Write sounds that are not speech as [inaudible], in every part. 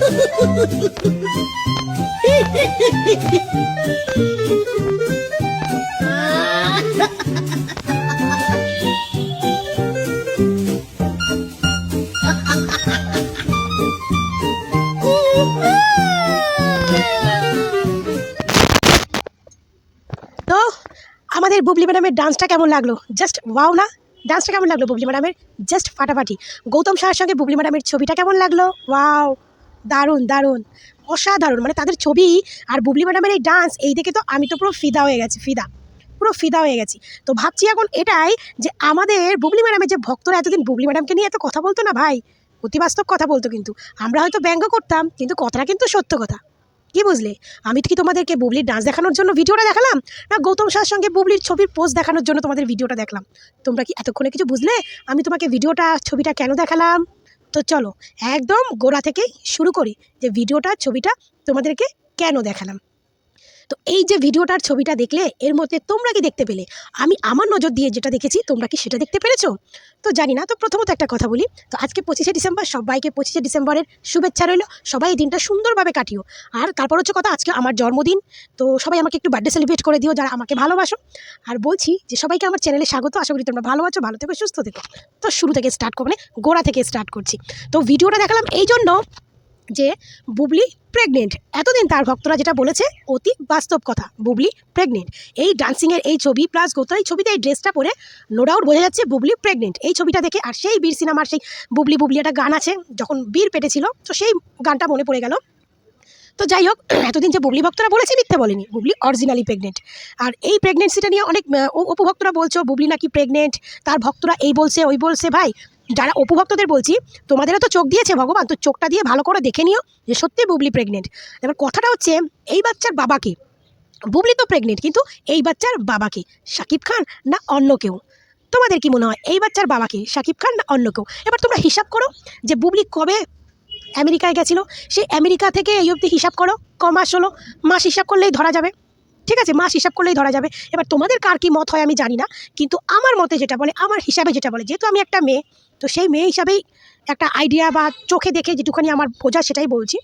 তো, আমাদের বুবলি ম্যাডামের ডান্সটা কেমন লাগল? জাস্ট ওয়াও না? ডান্সটা কেমন লাগল বুবলি ম্যাডামের? জাস্ট ফাটাফাটি। গৌতম শাহের সঙ্গে বুবলি ম্যাডামের ছবিটা কেমন লাগল? ওয়াও দারুণ দারুণ। অসাধারণ। মানে তাদের ছবি আর বুবলি ম্যাডামের এই ডান্স এই দেখে তো আমি তো পুরো ফিদা হয়ে গেছি, ফিদা। পুরো ফিদা হয়ে গেছি। তো ভাবছি এখন এটাই যে আমাদের বুবলি ম্যাডামের যে ভক্তরা এতদিন বুবলি ম্যাডামকে নিয়ে এত কথা বলতো না ভাই অতি বাস্তব কথা বলতো কিন্তু। আমরা হয়তো ব্যঙ্গ করতাম, কিন্তু কথাটা কিন্তু সত্য কথা। কি বুঝলে? আমি কি তোমাদেরকে বুবলির ডান্স দেখানোর জন্য ভিডিওটা দেখালাম? না গৌতম শাহর সঙ্গে বুবলির ছবির পোস্ট দেখানোর জন্য তোমাদের ভিডিওটা দেখলাম? তোমরা কি এতক্ষণে কিছু বুঝলে? আমি তোমাকে ভিডিওটা, ছবিটা কেন দেখালাম? তো চলো একদম গোড়া থেকেই শুরু করি যে ভিডিওটা ছবিটা তোমাদেরকে কেন দেখালাম। তো এই যে ভিডিওটার ছবিটা দেখলে, এর মধ্যে তোমরা কি দেখতে পেলে? আমি আমার নজর দিয়ে যেটা দেখেছি, তোমরা কি সেটা দেখতে পেরেছ? তো জানি না, তো প্রথমত একটা কথা বলি। তো আজকে পঁচিশে ডিসেম্বর, সবাইকে পঁচিশে ডিসেম্বরের শুভেচ্ছা রইল। সবাই এই দিনটা সুন্দরভাবে কাটিও। আর তারপর হচ্ছে কথা, আজকে আমার জন্মদিন। তো সবাই আমাকে একটু বার্থডে সেলিব্রেট করে দিও, যারা আমাকে ভালোবাসো। আর বলছি যে সবাইকে আমার চ্যানেলে স্বাগত। আশা করি তোমরা ভালো আছো, ভালো থেকো, সুস্থ থেকো। তো শুরু থেকে স্টার্ট করব মানে গোড়া থেকে স্টার্ট করছি। তো ভিডিওটা দেখালাম এই জন্য যে বুবলি প্রেগনেন্ট এতদিন তার ভক্তরা যেটা বলেছে, অতি বাস্তব কথা, বুবলি প্রেগনেন্ট এই ডান্সিংয়ের এই ছবি প্লাস গৌতম এই ছবিতে এই ড্রেসটা পরে নো ডাউট বোঝা যাচ্ছে বুবলি প্রেগনেন্ট এই ছবিটা দেখে আর সেই বীর সিনেমার সেই বুবলি বুবলি একটা গান আছে, যখন বীর পেটে ছিল, তো সেই গানটা মনে পড়ে গেল। তো যাই হোক, [clears throat] এতদিন যে বুবলি ভক্তরা বলেছে, মিথ্যে বলেনি। বুবলি অরিজিনালি প্রেগনেন্ট আর এই প্রেগনেন্সিটা নিয়ে অনেক অপু বলছো, বুবলি নাকি প্রেগনেন্ট তার ভক্তরা এই বলছে, ওই বলছে, ভাই যারা অপু ভক্তদের বলছি, তোমাদেরও তো চোখ দিয়েছে ভগবান, তো চোখটা দিয়ে ভালো করে দেখে নিও যে সত্যি বুবলি প্রেগনেন্ট এবার কথাটা হচ্ছে, এই বাচ্চার বাবাকে বুবলি তো প্রেগনেন্ট কিন্তু এই বাচ্চার বাবাকে শাকিব খান না অন্য কেউ? তোমাদের কি মনে হয়, এই বাচ্চার বাবাকে শাকিব খান না অন্য কেউ? এবার তোমরা হিসাব করো যে বুবলি কবে আমেরিকায় গেছিল? সে আমেরিকা থেকে এই অবধি হিসাব করো, ক মাস হলো? মাস হিসাব করলেই ধরা যাবে। ঠিক আছে, মাস হিসাব করলেই ধরা যাবে। এবার তোমাদের কার কি মত হয় আমি জানি না, কিন্তু আমার মতে যেটা বলে, আমার হিসাবে যেটা বলে, যেহেতু আমি একটা মেয়ে, তো সেই মেয়ে হিসাবেই একটা আইডিয়া বা চোখে দেখে যেটুখানি আমার বোঝা সেটাই বলছি।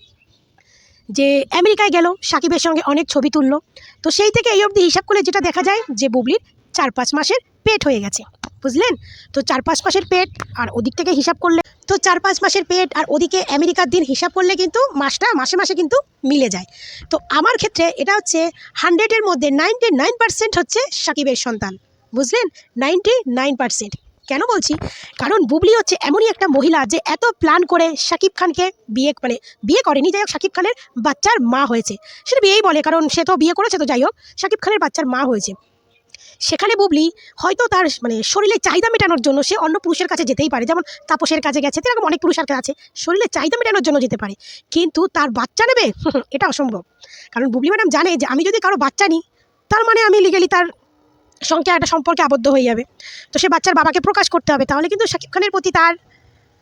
যে আমেরিকায় গেল, সাকিবের সঙ্গে অনেক ছবি তুললো, তো সেই থেকে এই অবধি হিসাব করলে যেটা দেখা যায় যে বুবলির চার পাঁচ মাসের পেট হয়ে গেছে। বুঝলেন? তো চার পাঁচ মাসের পেট, আর ওদিক থেকে হিসাব করলে তো চার পাঁচ মাসের পেট আর ওদিকে আমেরিকার দিন হিসাব করলে কিন্তু মাসটা মাসে মাসে কিন্তু মিলে যায়। তো আমার ক্ষেত্রে এটা হচ্ছে হান্ড্রেডের মধ্যে নাইনটি নাইন পার্সেন্ট হচ্ছে সাকিবের সন্তান। বুঝলেন? নাইনটি নাইন পার্সেন্ট কেন বলছি? কারণ বুবলি হচ্ছে এমনই একটা মহিলা যে এত প্ল্যান করে শাকিব খানকে বিয়ে মানে বিয়ে করেনি, যাই হোক শাকিব খানের বাচ্চার মা হয়েছে। সেটা বিয়েই বলে, কারণ সে তো বিয়ে করেছে তো যাই হোক শাকিব খানের বাচ্চার মা হয়েছে। সেখানে বুবলি হয়তো তার মানে শরীরের চাহিদা মেটানোর জন্য সে অন্য পুরুষের কাছে যেতেই পারে। যেমন তাপসের কাছে গেছে এরকম অনেক পুরুষের কাছে আছে শরীরের চাহিদা মেটানোর জন্য যেতে পারে। কিন্তু তার বাচ্চা নেবে? [laughs] এটা অসম্ভব। কারণ বুবলি ম্যাডাম জানে যে আমি যদি কারও বাচ্চা নিই, তার মানে আমি লিগেলি তার সঙ্গে একটা সম্পর্কে আবদ্ধ হয়ে যাবে। তো সে বাচ্চার বাবাকে প্রকাশ করতে হবে। তাহলে কিন্তু শাকিব খানের প্রতি তার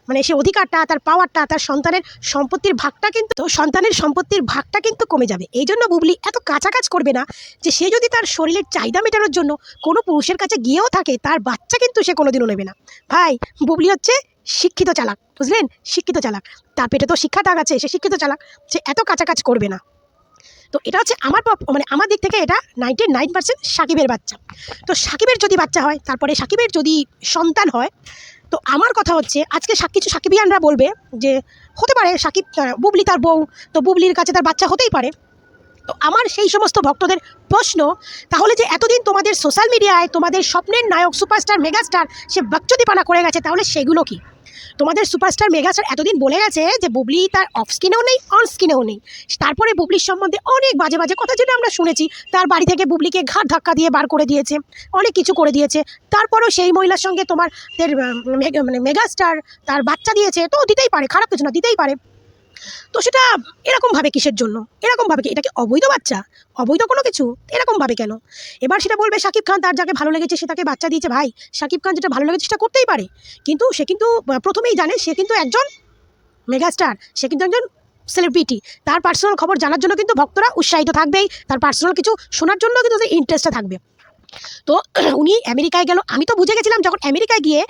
মানে সে অধিকারটা, তার পাওয়ারটা তার সন্তানের সম্পত্তির ভাগটা কিন্তু সন্তানের সম্পত্তির ভাগটা কিন্তু কমে যাবে। এই জন্য বুবলি এত কাছাকাছ করবে না যে সে যদি তার শরীরের চাহিদা মেটানোর জন্য কোনো পুরুষের কাছে গিয়েও থাকে, তার বাচ্চা কিন্তু সে কোনোদিনও নেবে না। ভাই, বুবলি হচ্ছে শিক্ষিত চালাক, বুঝলেন? শিক্ষিত চালাক। তার পেটে তো শিক্ষা দাগ আছে, সে শিক্ষিত চালাক। সে এত কাছাকাছ করবে না। তো এটা হচ্ছে আমার মানে আমার দিক থেকে এটা নাইনটি নাইন পার্সেন্ট সাকিবের বাচ্চা। তো সাকিবের যদি বাচ্চা হয়, তারপরে সাকিবের যদি সন্তান হয় তো আমার কথা হচ্ছে, আজকে কিছু সাকিবিয়ানরা বলবে যে, হতে পারে সাকিব বুবলি তার বউ, তো বুবলির কাছে তার বাচ্চা হতেই পারে। তো আমার সেই সমস্ত ভক্তদের প্রশ্ন, তাহলে যে এতদিন তোমাদের সোশ্যাল মিডিয়ায় তোমাদের স্বপ্নের নায়ক সুপারস্টার মেগাস্টার সে বাকচুদিপানা করে গেছে, তাহলে সেগুলো কি? তোমাদের সুপারস্টার মেগাস্টার এতদিন বলে গেছে যে বুবলি তার অফ স্ক্রিনেও নেই অন স্ক্রিনেও নেই। তারপরে বুবলির সম্বন্ধে অনেক বাজে বাজে কথা যেটা আমরা শুনেছি, তার বাড়ি থেকে বুবলিকে ঘাট ধাক্কা দিয়ে বার করে দিয়েছে, অনেক কিছু করে দিয়েছে। তারপরেও সেই মহিলার সঙ্গে তোমার মানে মেগাস্টার তার বাচ্চা দিয়েছে, তো দিতেই পারে, খারাপ কিছু না, দিতেই পারে। তো সেটা এরকমভাবে কিসের জন্য? এরকমভাবে কি? এটা কি অবৈধ বাচ্চা? অবৈধ কোনো কিছু? এরকমভাবে কেন? এবার সেটা বলবে শাকিব খান, তার যাকে ভালো লেগেছে সে তাকে বাচ্চা দিয়েছে। ভাই শাকিব খান যেটা ভালো লেগেছে সেটা করতেই পারে। কিন্তু সে কিন্তু প্রথমেই জানে সে কিন্তু একজন মেগাস্টার। সে কিন্তু একজন সেলিব্রিটি তার পার্সোনাল খবর জানার জন্য কিন্তু ভক্তরা উৎসাহিত থাকবেই। তার পার্সোনাল কিছু শোনার জন্য কিন্তু তাদের ইন্টারেস্টটা থাকবে। তো [clears throat] উনি আমেরিকায় গেল। আমি তো বুঝে গেছিলাম যখন আমেরিকায় গিয়ে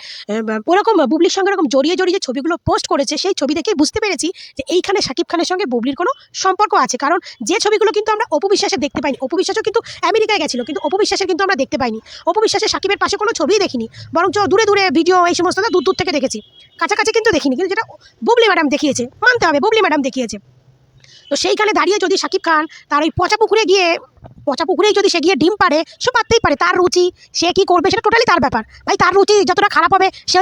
ওরকম বুবলির সঙ্গে ওরকম জড়িয়ে জড়িয়ে যে ছবিগুলো পোস্ট করেছে, সেই ছবি দেখেই বুঝতে পেরেছি যে এইখানে শাকিব খানের সঙ্গে বুবলির কোনো সম্পর্ক আছে। কারণ যে ছবিগুলো কিন্তু আমরা অপবিশ্বাসে দেখতে পাইনি অপবিশ্বাসও কিন্তু আমেরিকায় গেছিল, কিন্তু অপবিশ্বাসের কিন্তু আমরা দেখতে পাইনি। অপবিশ্বাসের সাকিবের পাশে কোনো ছবিই দেখিনি, বরঞ্চ দূরে দূরে ভিডিও, এই সমস্ত দূর দূর থেকে দেখেছি। কাছাকাছি কিন্তু দেখিনি, কিন্তু যেটা বুবলি ম্যাডাম দেখিয়েছে, মানতে হবে, বুবলি ম্যাডাম দেখিয়েছে। তো সেইখানে দাঁড়িয়ে যদি শাকিব খান তার ওই পচা পুকুরে গিয়ে, পচা পুকুরেই যদি সে গিয়ে ডিম পারে সে পারতেই পারে। তার রুচি, সে কি করবে সেটা টোটালি তার ব্যাপার। ভাই, তার রুচি যতটা খারাপ হবে, সে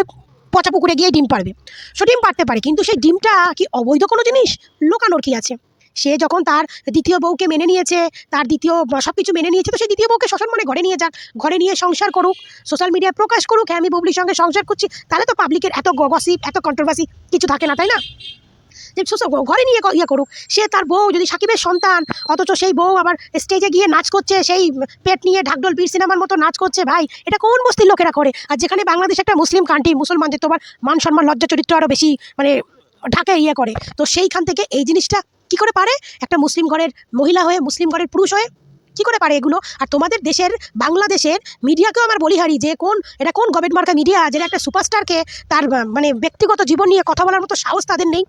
পচা পুকুরে গিয়ে ডিম পারবে সে ডিম পারতে পারে, কিন্তু সেই ডিমটা কি অবৈধ কোনো জিনিস? লোকানোর কি আছে? সে যখন তার দ্বিতীয় বউকে মেনে নিয়েছে, তার দ্বিতীয় সব কিছু মেনে নিয়েছে, তো সেই দ্বিতীয় বউকে শ্বশুর মনে ঘরে নিয়ে যাক। ঘরে নিয়ে সংসার করুক সোশ্যাল মিডিয়ায় প্রকাশ করুক হ্যাঁ আমি বুবলির সঙ্গে সংসার করছি, তাহলে তো পাবলিকের এত গসিপ এত কন্ট্রোভার্সি কিছু থাকে না, তাই না? যে সোশ্যাল ঘরে নিয়ে ইয়ে করুক। সে তার বউ, যদি সাকিবের সন্তান, অথচ সেই বউ আবার স্টেজে গিয়ে নাচ করছে, সেই পেট নিয়ে ঢাকঢোল বীর সিনেমার মতো নাচ করছে, ভাই, এটা কোন বস্তির লোকেরা করে? আর যেখানে বাংলাদেশ একটা মুসলিম কান্ট্রি মুসলমানদের তোমার মান সম্মান, লজ্জা, চরিত্র আরও বেশি মানে ঢাকে ইয়ে করে। তো সেইখান থেকে এই জিনিসটা কি করে পারে? একটা মুসলিম ঘরের মহিলা হয়ে, মুসলিম ঘরের পুরুষ হয়ে কি করে পারে এগুলো? আর তোমাদের দেশের, বাংলাদেশের মিডিয়াকেও আমার বলিহারি যে কোন, এটা কোন গভর্নমেন্ট মার্কা মিডিয়া যেটা একটা সুপারস্টারকে তার মানে ব্যক্তিগত জীবন নিয়ে কথা বলার মতো সাহস তাদের নেই।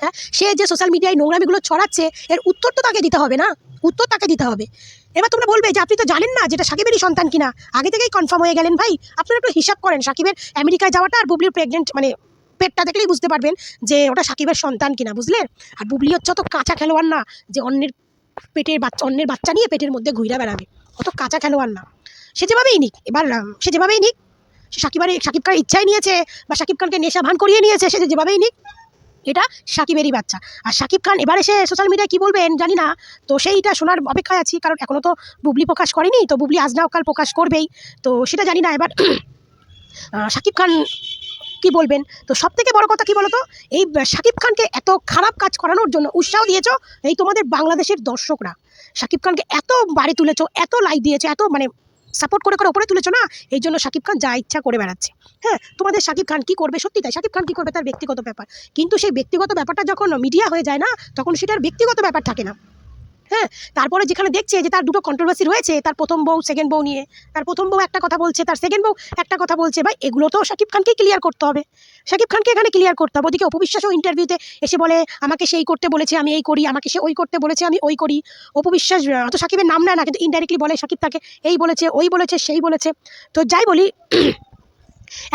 হ্যাঁ সে যে সোশ্যাল মিডিয়ায় নোংরামিগুলো ছড়াচ্ছে, এর উত্তর তো তাকে দিতে হবে না? উত্তর তাকে দিতে হবে। এবার তোমরা বলবে যে, আপনি তো জানেন না যেটা সাকিবেরই সন্তান কিনা? আগে থেকেই কনফার্ম হয়ে গেলেন ভাই। আপনারা একটু হিসাব করেন, সাকিবের আমেরিকায় যাওয়াটা আর বুবলির প্রেগনেন্ট মানে পেটটা দেখলেই বুঝতে পারবেন যে, ওটা সাকিবের সন্তান কিনা, বুঝলেন? আর বুবলি হচ্ছে অত কাঁচা খেলোয়াড় না যে, অন্যের পেটের বাচ্চা, অন্যের বাচ্চা নিয়ে পেটের মধ্যে ঘুরে বেড়াবে। অত কাঁচা খেলোয়াড় না। সে যেভাবেই নিক, এবার সে যেভাবেই নিক, সে সাকিবের সাকিব খানের ইচ্ছাই নিয়েছে বা সাকিব খানকে নেশা ভান করিয়ে নিয়েছে, সে যেভাবেই নিক এটা সাকিবেরই বাচ্চা। আর সাকিব খান এবার এসে সোশ্যাল মিডিয়ায় কী বলবেন জানি না। তো সেইটা শোনার অপেক্ষায় আছি, কারণ এখনও তো বুবলি প্রকাশ করেনি, তো বুবলি আজ না কাল প্রকাশ করবেই। তো সেটা জানি না, এবার [clears throat] সাকিব খান কি বলবেন? তো সব থেকে বড় কথা কি বলো তো এই সাকিব খানকে এত খারাপ কাজ করানোর জন্য উৎসাহ দিয়েছ এই তোমাদের বাংলাদেশের দর্শকরা। সাকিব খানকে এত বাড়ি তুলেছ, এত লাইক দিয়েছ, এত মানে সাপোর্ট করে করে ওপরে তুলেছো না? এই জন্য সাকিব খান যা ইচ্ছা করে বেড়াচ্ছে। হ্যাঁ তোমাদের সাকিব খান কি করবে? সত্যি তাই সাকিব খান কি করবে? তার ব্যক্তিগত ব্যাপার। কিন্তু সেই ব্যক্তিগত ব্যাপারটা যখন মিডিয়া হয়ে যায় না, তখন সেটার ব্যক্তিগত ব্যাপার থাকে না। হ্যাঁ তারপরে যেখানে দেখছে যে তার দুটো কন্ট্রোভার্সি রয়েছে, তার প্রথম বউ সেকেন্ড বউ নিয়ে। তার প্রথম বউ একটা কথা বলছে, তার সেকেন্ড বউ একটা কথা বলছে। ভাই, এগুলো তো শাকিব খানকেই ক্লিয়ার করতে হবে। শাকিব খানকে এখানে ক্লিয়ার করতে হবে। ওদিকে অপবিশ্বাসও ইন্টারভিউতে এসে বলে, আমাকে সেই করতে বলেছে, আমি এই করি, আমাকে সে ওই করতে বলেছে, আমি ওই করি। অপবিশ্বাস অত সাকিবের নাম নেয় না, কিন্তু ইনডাইরেক্টলি বলে সাকিব তাকে, এই বলেছে, ওই বলেছে, সেই বলেছে। তো যাই বলি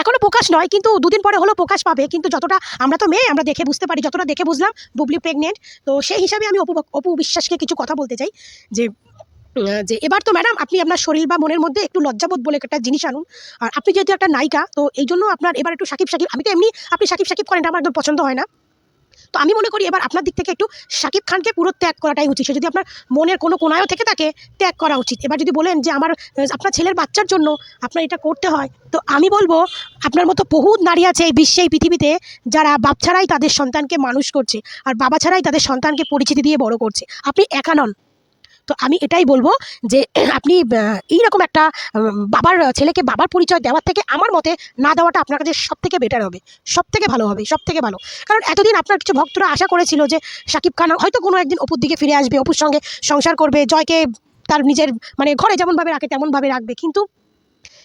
এখনও প্রকাশ নয়, কিন্তু দুদিন পরে হলো প্রকাশ পাবে। কিন্তু যতটা আমরা তো মেয়ে, আমরা দেখে বুঝতে পারি, যতটা দেখে বুঝলাম, বুবলি প্রেগনেন্ট তো সেই হিসাবে আমি অপু অপু বিশ্বাসকে কিছু কথা বলতে চাই, যে যে এবার তো ম্যাডাম আপনি আপনার শরীর বা মনের মধ্যে একটু লজ্জাবোধ বলে একটা জিনিস আনুন। আর আপনি যেহেতু একটা নায়িকা, তো এই জন্য আপনার এবার একটু সাকিব সাকিব আমি তো এমনি আপনি সাকিব সাকিব করেন আমার একদম পছন্দ হয় না। তো আমি মনে করি এবার আপনার দিক থেকে একটু শাকিব খানকে পুরো ত্যাগ করাটাই উচিত। সে যদি আপনার মনের কোনো কোনায়ও থেকে থাকে, ত্যাগ করা উচিত। এবার যদি বলেন যে আমার আপনার ছেলের বাচ্চার জন্য আপনার এটা করতে হয়, তো আমি বলব আপনার মতো বহু নারী আছে এই বিশ্বে, এই পৃথিবীতে যারা বাপ ছাড়াই তাদের সন্তানকে মানুষ করছে, আর বাবা ছাড়াই তাদের সন্তানকে পরিচিতি দিয়ে বড় করছে। আপনি একা নন। তো আমি এটাই বলব যে [clears throat] আপনি এইরকম একটা বাবার, ছেলেকে বাবার পরিচয় দেওয়ার থেকে আমার মতে না দেওয়াটা আপনার কাছে সব থেকে বেটার হবে সব থেকে ভালো হবে সব থেকে ভালো। কারণ এতদিন আপনার কিছু ভক্তরা আশা করেছিল যে শাকিব খান হয়তো কোনো একদিন অপুর দিকে ফিরে আসবে, অপুর সঙ্গে সংসার করবে, জয়কে তার নিজের মানে ঘরে যেমনভাবে রাখে, তেমনভাবে রাখবে। কিন্তু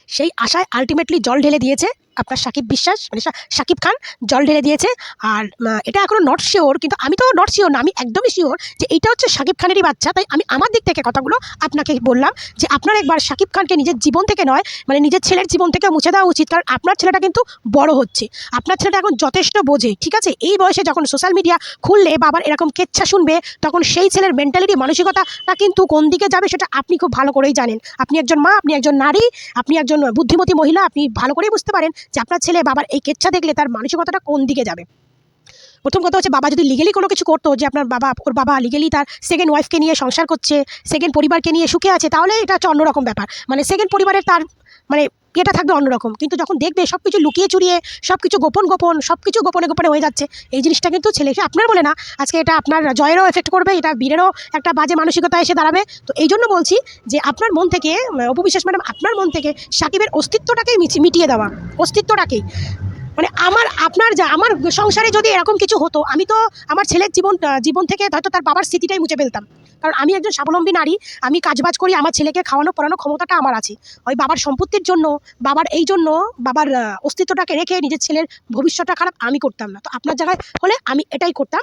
সেই আশায় আলটিমেটলি জল ঢেলে দিয়েছে। আপনার সাকিব বিশ্বাস মানে সাকিব খান জল ঢেলে দিয়েছে। আর এটা এখনও নট শিওর কিন্তু আমি তো নট শিওর না, আমি একদমই শিওর যে এইটা হচ্ছে সাকিব খানেরই বাচ্চা। তাই আমি আমার দিক থেকে কথাগুলো আপনাকে বললাম যে আপনার একবার সাকিব খানকে নিজের জীবন থেকে নয় মানে নিজের ছেলের জীবন থেকে মুছে দেওয়া উচিত, কারণ আপনার ছেলেটা কিন্তু বড় হচ্ছে। আপনার ছেলেটা এখন যথেষ্ট বোঝে, ঠিক আছে? এই বয়সে যখন সোশ্যাল মিডিয়া খুললে বাবার এরকম কেচ্ছা শুনবে, তখন সেই ছেলের মেন্টালিটি মানসিকতাটা কিন্তু কোন দিকে যাবে সেটা আপনি খুব ভালো করেই জানেন। আপনি একজন মা, আপনি একজন নারী, আপনি একজন বুদ্ধিমতী মহিলা, আপনি ভালো করেই বুঝতে পারেন যে আপনার ছেলে বাবার এই কেচ্ছা দেখলে তার মানসিকতাটা কোন দিকে যাবে? প্রথম কথা হচ্ছে বাবা যদি লিগেলি কোনো কিছু করতো, যে আপনার বাবা, ওর বাবা লিগেলি তার সেকেন্ড ওয়াইফকে নিয়ে সংসার করছে সেকেন্ড পরিবারকে নিয়ে সুখে আছে, তাহলে এটা হচ্ছে অন্যরকম ব্যাপার। মানে সেকেন্ড পরিবারের তার মানে এটা থাকবে অন্যরকম। কিন্তু যখন দেখবে সব কিছু লুকিয়ে চুরিয়ে সব কিছু গোপন গোপন সব কিছু গোপনে গোপনে হয়ে যাচ্ছে, এই জিনিসটা কিন্তু ছেলে আপনার বলে না। আজকে এটা আপনার জয়েরও এফেক্ট করবে, এটা বীরেরও একটা বাজে মানসিকতা এসে দাঁড়াবে। তো এই জন্য বলছি যে আপনার মন থেকে অপবিশ্বাস ম্যাডাম, আপনার মন থেকে সাকিবের অস্তিত্বটাকেই মিটিয়ে দেওয়া। অস্তিত্বটাকেই। মানে আমার, আপনার যা, আমার সংসারে যদি এরকম কিছু হতো, আমি তো আমার ছেলের জীবন জীবন থেকে হয়তো তার বাবার স্মৃতিটাই মুছে ফেলতাম। কারণ আমি একজন স্বাবলম্বী নারী, আমি কাজবাজ করি, আমার ছেলেকে খাওয়ানো, পড়ানো ক্ষমতাটা আমার আছে। ওই বাবার সম্পত্তির জন্য, বাবার এই জন্য, বাবার অস্তিত্বটাকে রেখে নিজের ছেলের ভবিষ্যৎটা খারাপ আমি করতাম না। তো আপনার জায়গায় হলে আমি এটাই করতাম।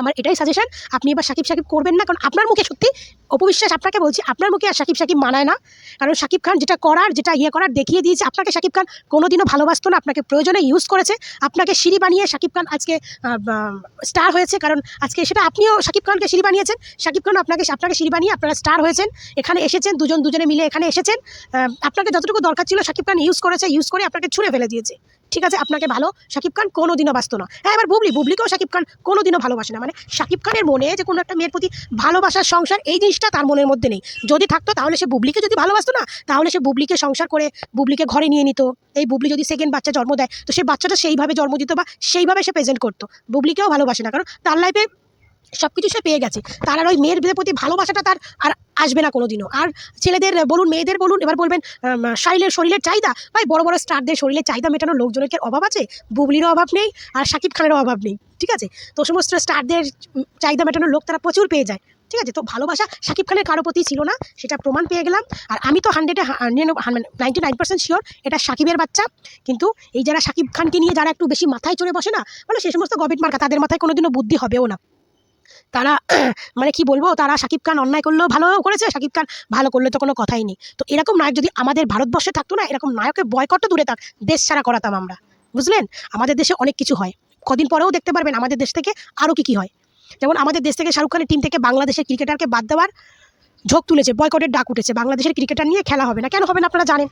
আমার এটাই সাজেশন আপনি এবার সাকিব সাকিব করবেন না, কারণ আপনার মুখে সত্যি অপবিশ্বাস আপনাকে বলছি, আপনার মুখে আর সাকিব সাকিব মানায় না। কারণ সাকিব খান যেটা করার, যেটা ইয়ে করার দেখিয়ে দিয়েছে, আপনাকে সাকিব খান কোনোদিনও ভালোবাসতো না, আপনাকে প্রয়োজনে ইউজ করেছে, আপনাকে সিঁড়ি বানিয়ে সাকিব খান আজকে স্টার হয়েছে, কারণ আজকে সেটা আপনিও সাকিব খানকে সিঁড়ি বানিয়েছেন, সাকিব খান আপনাকে আপনাকে সিঁড়ি বানিয়ে আপনারা স্টার হয়েছেন, এখানে এসেছেন, দুজন দুজনে মিলে এখানে এসেছেন আপনাকে যতটুকু দরকার ছিল সাকিব খান ইউজ করেছে ইউজ করে আপনাকে ছুঁড়ে ফেলে দিয়েছে। ঠিক আছে, আপনাকে ভালো শাকিব খান কোনোদিনও বাসতো না। হ্যাঁ এবার বুবলি, বুবলিকেও শাকিব খান কোনো দিনও ভালোবাসে না। মানে শাকিব খানের মনে যে কোনো একটা মেয়ের প্রতি ভালোবাসার সংসার, এই জিনিসটা তার মনের মধ্যে নেই। যদি থাকতো তাহলে সে বুবলিকে যদি ভালোবাসতো না, তাহলে সে বুবলিকে সংসার করে বুবলিকে ঘরে নিয়ে নিত। এই বুবলি যদি সেকেন্ড বাচ্চা জন্ম দেয়, তো সে বাচ্চাটা সেইভাবে জন্ম দিত বা সেইভাবে সে প্রেজেন্ট করতো। বুবলিকেও ভালোবাসে না, কারণ তার লাইফে সব কিছু সে পেয়ে গেছে। তার আর ওই মেয়ের প্রতি ভালোবাসাটা তার আর আসবে না কোনোদিনও। আর ছেলেদের বলুন, মেয়েদের বলুন, এবার বলবেন শাইলের শরীরের চাহিদা। ভাই, বড় বড় স্টারদের শরীরের চাহিদা মেটানোর লোকজনের অভাব আছে? বুবলিরও অভাব নেই আর শাকিব খানেরও অভাব নেই, ঠিক আছে? তো সমস্ত স্টারদের চাহিদা মেটানোর লোক তারা প্রচুর পেয়ে যায়, ঠিক আছে? তো ভালোবাসা শাকিব খানের কারও প্রতি ছিল না, সেটা প্রমাণ পেয়ে গেলাম। আর আমি তো হান্ড্রেডে নাইনটি নাইন পার্সেন্ট শিওর এটা সাকিবের বাচ্চা। কিন্তু এই যারা শাকিব খানকে নিয়ে যারা একটু বেশি মাথায় চড়ে বসে না মানে সে সমস্ত গবিট মার্কা তাদের মাথায় কোনোদিনও বুদ্ধি হবেও না। তারা [clears throat] মানে কি বলব? তারা শাকিব খান অন্যায় করলেও ভালো করেছে, শাকিব খান ভালো করলে তো কোনো কথাই নেই। তো এরকম নায়ক যদি আমাদের ভারতবর্ষে থাকতো না, এরকম নায়কের বয়কটটা দূরে থাক, দেশ ছাড়া করাতাম আমরা। বুঝলেন? আমাদের দেশে অনেক কিছু হয়। কদিন পরেও দেখতে পারবেন আমাদের দেশ থেকে আরও কী কী হয়। যেমন আমাদের দেশ থেকে শাহরুখ খানের টিম থেকে বাংলাদেশের ক্রিকেটারকে বাদ দেওয়ার ঝোঁক তুলেছে বয়কটের ডাক উঠেছে। বাংলাদেশের ক্রিকেটার নিয়ে খেলা হবে না। কেন হবে না আপনারা জানেন?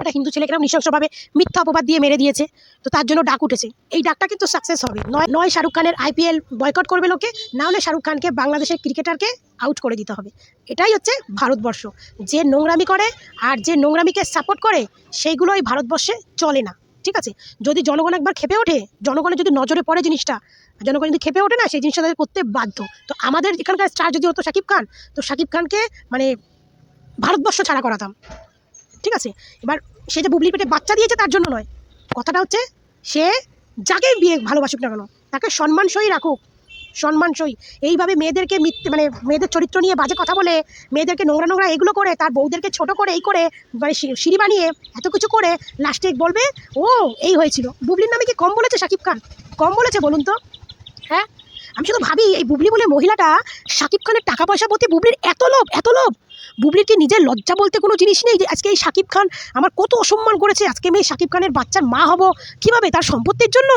একটা হিন্দু ছেলেকে এরকম নৃশংসভাবে মিথ্যা অপবাদ দিয়ে মেরে দিয়েছে। তো তার জন্য ডাক উঠেছে। এই ডাকটা কিন্তু সাকসেস হবে। নয় নয় শাহরুখ খানের আইপিএল বয়কট করবে লোকে, না হলে শাহরুখ খানকে বাংলাদেশের ক্রিকেটারকে আউট করে দিতে হবে। এটাই হচ্ছে ভারতবর্ষ। যে নোংরামি করে আর যে নোংরামিকে সাপোর্ট করে সেইগুলো এই ভারতবর্ষে চলে না। ঠিক আছে? যদি জনগণ একবার খেপে ওঠে, জনগণের যদি নজরে পড়ে জিনিসটা, জনগণ যদি খেপে ওঠে না, সেই জিনিসটা তাদের করতে বাধ্য। তো আমাদের এখানকার স্টার যদি হতো শাকিব খান, তো শাকিব খানকে মানে ভারতবর্ষ ছাড়া করাতাম। ঠিক আছে? এবার সে যে বুবলির পেটে বাচ্চা দিয়েছে তার জন্য নয়। কথাটা হচ্ছে, সে যাকে বিয়ে ভালোবাসুক না কেন, তাকে সম্মান সই রাখুক। সম্মানসই এইভাবে মেয়েদেরকে মিথ্যে মানে মেয়েদের চরিত্র নিয়ে বাজে কথা বলে, মেয়েদেরকে নোংরা নোংরা এগুলো করে, তার বউদেরকে ছোট করে এই করে মানে সিঁড়ি বানিয়ে এত কিছু করে লাস্টে বলবে, ও, এই হয়েছিল। বুবলির নামে কি কম বলেছে শাকিব খান? কম বলেছে বলুন তো। হ্যাঁ? আমি শুধু ভাবি, এই বুবলি বলে মহিলাটা শাকিব খানের টাকা পয়সা প্রতি বুবলির এত লোভ এত লোভ। বুবলির কি নিজের লজ্জা বলতে কোনো জিনিস নেই যে আজকে এই শাকিব খান আমার কত অসম্মান করেছে, আজকে আমি এই শাকিব খানের বাচ্চার মা হব? কীভাবে? তার সম্পত্তির জন্য?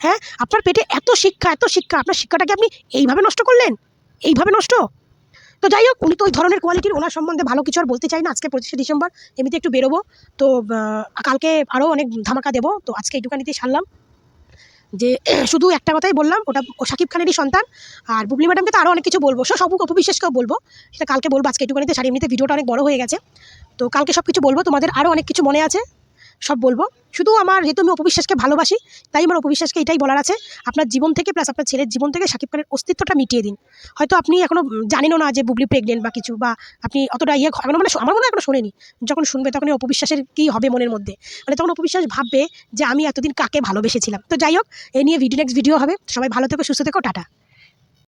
হ্যাঁ? আপনার পেটে এত শিক্ষা এত শিক্ষা, আপনার শিক্ষাটাকে আপনি এইভাবে নষ্ট করলেন? এইভাবে নষ্ট? তো যাই হোক, উনি তো ওই ধরনের কোয়ালিটির ওনার সম্বন্ধে ভালো কিছু আর বলতে চাই না। আজকে পঁচিশে ডিসেম্বর, এমনিতে একটু বেরোবো। তো কালকে আরও অনেক ধামাকা দেবো। তো আজকে এইটুকানিতেই সারলাম। যে, [clears throat] শুধু একটা কথাই বললাম, ওটা শাকিব খানেরই সন্তান। আর বুবলি ম্যাডামকে তো আরও অনেক কিছু বলব। সব সব অপবিশ্বাসকেও বলব। সেটা কালকে বলব। আজকে একটুখানিতে সারি এমনিতে ভিডিওটা অনেক বড় হয়ে গেছে। তো কালকে সব কিছু বলব। তোমাদের আরও অনেক কিছু মনে আছে। সব বলব। শুধু আমার, যেহেতু আমি অপবিশ্বাসকে ভালোবাসি, তাই আমার অপবিশ্বাসকে এটাই বলার আছে। আপনার জীবন থেকে প্লাস আপনার ছেলের জীবন থেকে শাকিব খানের অস্তিত্বটা মিটিয়ে দিন। হয়তো আপনি এখনও জানেনও না যে বুবলি প্রেগনেন্ট বা কিছু, বা আপনি অতটা ইয়ে এখনও মানে আমার মনে হয় এখনও শোনেনি। যখন শুনবে তখন অপবিশ্বাসের কী হবে মনের মধ্যে। মানে তখন অপবিশ্বাস ভাববে যে আমি এতদিন কাকে ভালোবেসেছিলাম। তো যাই হোক, এ নিয়ে ভিডিও নেক্সট ভিডিও হবে। সবাই ভালো থেকো, সুস্থ থেকো, টাটা।